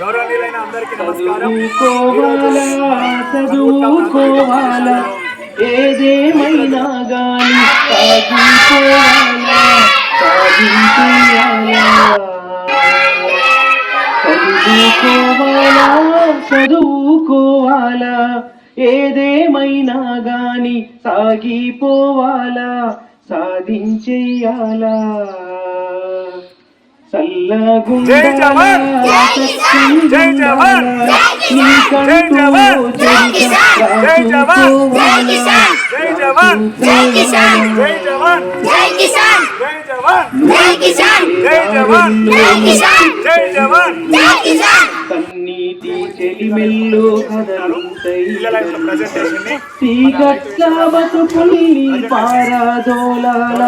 గౌరవనీయులైన అందరికీ నమస్కారం. చదువుకోవాలా ఏదేమైనా గాని చదువుకోవాలా ఏదేమైనా గాని సాగిపోవాలా సాధించేయాలా? జై జవాన్! జై జవాన్! జై జవాన్! జై జవాన్! జై జవాన్ జై కిసాన్ జై జవాన్ జై కిసాన్ జై జవాన్ జై కిసాన్ జై జవాన్ జై కిసాన్ జై జవాన్ జై కిసాన్ కన్నీటి చెలిమెల్లో కదలుతాయి పిల్లల యొక్క ప్రజెంటేషన్ ని చీకట్ల బతుకుల్ని పారాదోలాల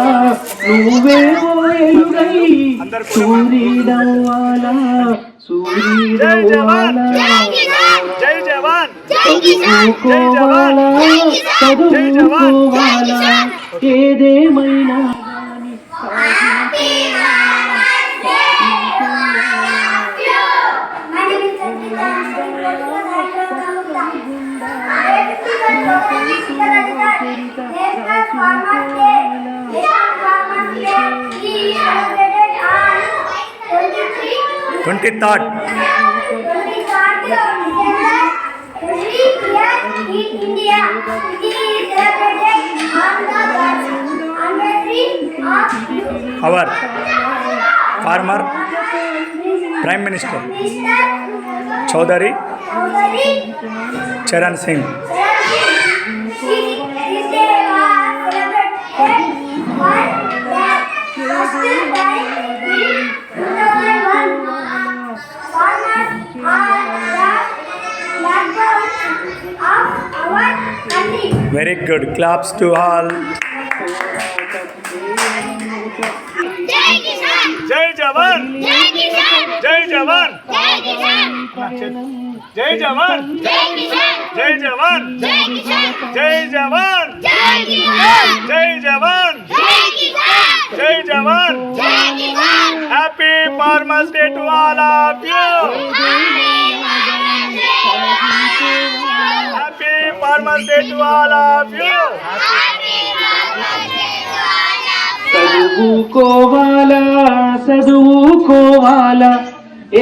నువ్వేమో ఎలుగై సూర్యుడవ్వాలా సూర్యుడవ్వాలా జై జవాన్ జై కిసాన్ చదువుకోవాలా చదువుకోవాలా ఏదేమైనా గాని twenty third our former prime minister Chaudhary Charan Singh very good very good. Claps to all. Jai Jawan! Jai Jawan! Jai Jawan! Jai Jawan! Jai Jawan! Jai Jawan! Jai Jawan! Jai Jawan! Happy Farmers to all of you! Farmers day to all of you. చదువుకోవాలా చదువుకోవాలా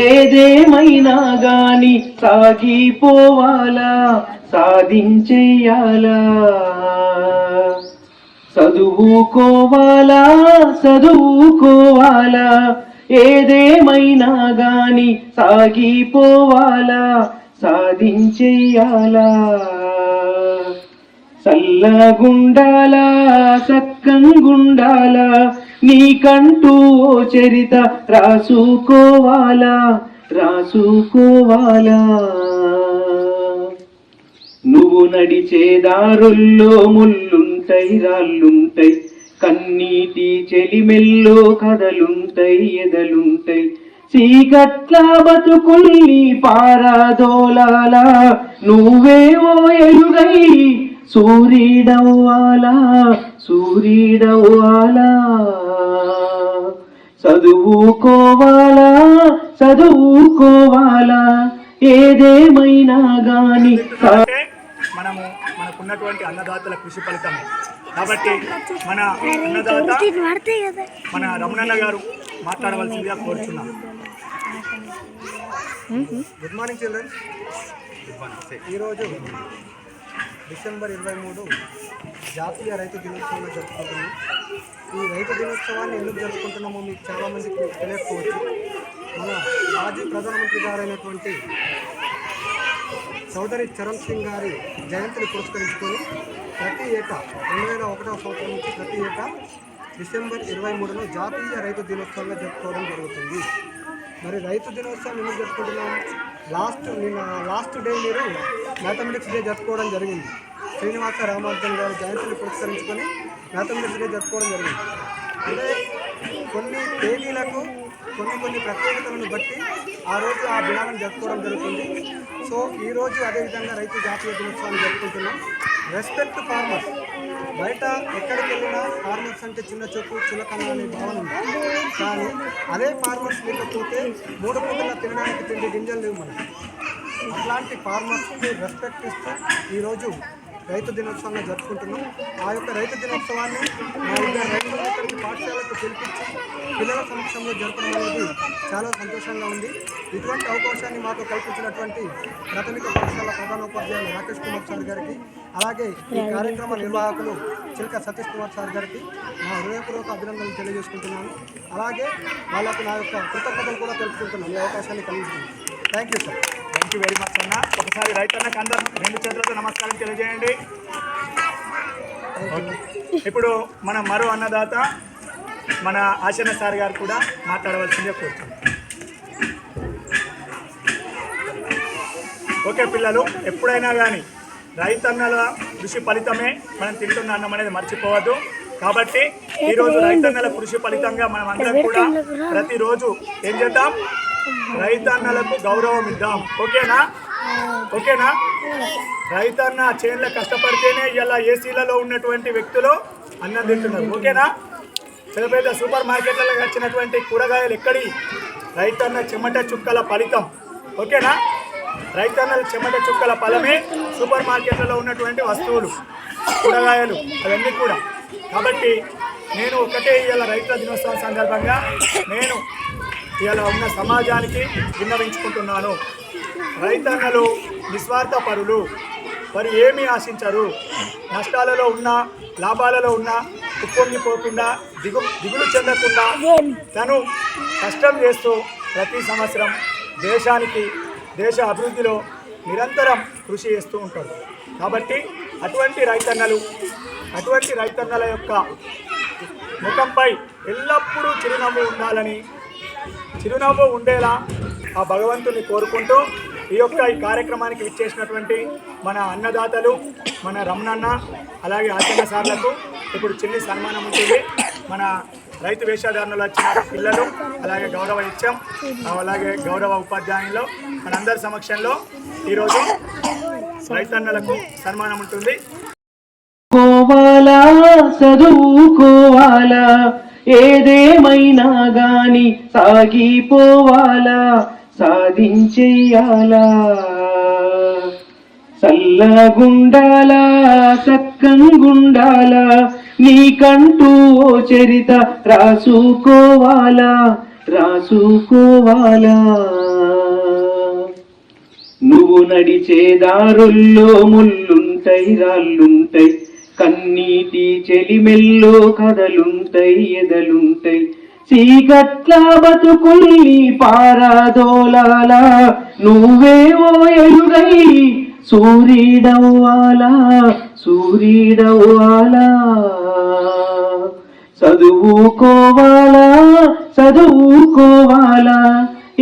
ఏదేమైనా గాని సాగిపోవాలా సాధించేయాలా చదువుకోవాలా చదువుకోవాలా ఏదేమైనా గాని సాగిపోవాలా సాధించేయాలా చల్లగుండాలా సక్కంగుండాలా నీకంటూ ఓ చరిత రాసుకోవాలా రాసుకోవాలా. నువ్వు నడిచే దారుల్లో ముళ్ళుంటై రాళ్ళుంటై కన్నీటి చెలిమెల్లో కథలుంటై ఎదలుంటై చీకట్ల బతుకుల్ని పారాదోలాలా నువ్వేవో ఎలుగై సూర్యుడవ్వాలా సూర్యుడవ్వాలా చదువుకోవాలా చదువుకోవాలా? ఏదేమైనా గాని మనము మనకున్నటువంటి అన్నదాతల కృషి ఫలితమే. కాబట్టి మన అన్నదాత మన రమణన్న గారు మాట్లాడవలసిందిగా కోరుచున్నాం. గుడ్ మార్నింగ్ చిల్డ్రన్ ఈరోజు డిసెంబర్ ఇరవై మూడు జాతీయ రైతు దినోత్సవంగా జరుపుకుంటున్నాం. ఈ రైతు దినోత్సవాన్ని ఎందుకు జరుపుకుంటున్నామో మీకు చాలామందికి తెలియకపోవచ్చు. మన మాజీ ప్రధానమంత్రి గారైనటువంటి చౌదరి చరణ్ సింగ్ గారి జయంతిని పురస్కరించుకొని ప్రతి ఏటా రెండు వేల ఒకటవ సంవత్సరం నుంచి ప్రతి ఏటా డిసెంబర్ ఇరవై మూడును జాతీయ రైతు దినోత్సవంగా జరుపుకోవడం జరుగుతుంది. మరి రైతు దినోత్సవం ఎందుకు జరుపుకుంటున్నాం? లాస్ట్ నిన్న లాస్ట్ డే మీరు మ్యాథమెటిక్స్ డే జరుపుకోవడం జరిగింది. శ్రీనివాస రామార్జన్ గారి జయంతిని పురస్కరించుకొని మ్యాథమెటిక్స్గా జరుపుకోవడం జరిగింది. అంటే కొన్ని తేదీలకు కొన్ని కొన్ని ప్రత్యేకతలను బట్టి ఆ రోజు ఆ దినాలను జరుపుకోవడం జరుగుతుంది. సో ఈ రోజు అదేవిధంగా రైతు జాతీయ దినోత్సవాన్ని జరుపుకుంటున్నాం. Respect farmers. బయట ఎక్కడికి వెళ్ళినా ఫార్మర్స్ అంటే చిన్న చూపు చులకన అనే భావన ఉంది. కానీ అదే ఫార్మర్స్ లేకపోతే మూడు పూటల తినడానికి తిండి గింజలు లేవు మనం అట్లాంటి ఫార్మర్స్కి రెస్పెక్ట్ ఇస్తూ ఈరోజు రైతు దినోత్సవంగా జరుపుకుంటున్నాం. ఆ యొక్క రైతు దినోత్సవాన్ని మా ఇద్దరు ఇక్కడికి పాఠశాలకు పిలిపించి పిల్లల సమక్షంలో జరపడం అనేది చాలా సంతోషంగా ఉంది. ఇటువంటి అవకాశాన్ని మాకు కల్పించినటువంటి ప్రాథమిక పాఠశాల ప్రధానోపాధ్యాయులు రాకేష్ కుమార్ సార్ గారికి అలాగే ఈ కార్యక్రమ నిర్వాహకులు చిలక సతీష్ కుమార్ సార్ గారికి నా హృదయపూర్వక అభినందనలు తెలియజేసుకుంటున్నాను. అలాగే వాళ్ళకు నా యొక్క కృతజ్ఞతలు కూడా తెలుపుకుంటున్నాను. ఈ అవకాశాన్ని కలిగిస్తున్నాను thank you sir thank you very much అన్న. ఒకసారి రైతన్నకు అందరు రెండు చేతులతో నమస్కారం తెలియజేయండి. ఇప్పుడు మన మరో అన్నదాత మన ఆశన సార్ గారు కూడా మాట్లాడవలసిందే కోరుతున్నాం. ఓకే పిల్లలు ఎప్పుడైనా కానీ రైతన్నల కృషి ఫలితమే మనం తింటున్న అన్నం అనేది మర్చిపోవద్దు. కాబట్టి ఈరోజు రైతన్నల కృషి ఫలితంగా మనం అందరం కూడా ప్రతిరోజు ఏం చేద్దాం? రైతన్నలకు గౌరవం ఇద్దాం. ఓకేనా? ఓకేనా? రైతన్న చేన్ల కష్టపడితేనే ఇలా ఏసీలలో ఉన్నటువంటి వ్యక్తులు అన్నం తింటున్నారు. ఓకేనా? పెద్ద పెద్ద సూపర్ మార్కెట్లలో వచ్చినటువంటి కూరగాయలు ఎక్కడి? రైతన్న చెమట చుక్కల ఫలితం. ఓకేనా? రైతన్నల చెమట చుక్కల ఫలమే సూపర్ మార్కెట్లలో ఉన్నటువంటి వస్తువులు కూరగాయలు అవన్నీ కూడా. కాబట్టి నేను ఒకటే ఇవాళ రైతుల దినోత్సవం సందర్భంగా. నేను ఇలా ఉన్న సమాజానికి విన్నవించుకుంటున్నాను. రైతన్నలు నిస్వార్థ పరులు వారు ఏమీ ఆశించరు? నష్టాలలో ఉన్న లాభాలలో ఉన్న ఉప్పొంగిపోకుండా దిగు దిగులు చెందకుండా తను కష్టం చేస్తూ ప్రతి సంవత్సరం దేశానికి దేశ అభివృద్ధిలో నిరంతరం కృషి చేస్తూ ఉంటాడు కాబట్టి అటువంటి రైతన్నలు అటువంటి రైతన్నల యొక్క ముఖంపై ఎల్లప్పుడూ చిరునవ్వు ఉండాలని చిరునవ్వు ఉండేలా ఆ భగవంతుని కోరుకుంటూ ఈ యొక్క ఈ కార్యక్రమానికి విచ్చేసినటువంటి మన అన్నదాతలు మన రమణన్న అలాగే ఆచరణ సార్లకు ఇప్పుడు చిన్ని సన్మానం ఉంటుంది. మన రైతు వేషధారణలు వచ్చిన పిల్లలు అలాగే గౌరవ ఇచ్చాం అలాగే గౌరవ ఉపాధ్యాయులు మనందరి సమక్షంలో ఈరోజు రైతన్నలకు సన్మానం ఉంటుంది. కోవాలా చదువుకోవాలా ఏదేమైనా గాని సాగిపోవాలా సాధించేయాలా? చల్లగుండాలా సక్కంగుండాలా నీకంటూ ఓ చరిత రాసుకోవాలా రాసుకోవాలా? నువ్వు నడిచే దారుల్లో ముల్లుంటాయి రాళ్ళుంటాయి కన్నీటి చెలిమెల్లో కథలుంటాయి ఎదలుంటాయి చీకట్ల బతుకుల్ని పారాదోలాల నువ్వేవో ఎలుగై సూర్యుడవ్వాలా సూర్యుడవ్వాలా చదువుకోవాలా చదువుకోవాలా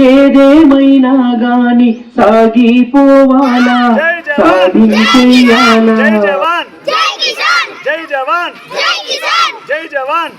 ఏదేమైనా గాని సాగిపోవాలా జవాన్! సాధించేయాలా. జై జవాన్! జై జవాన్!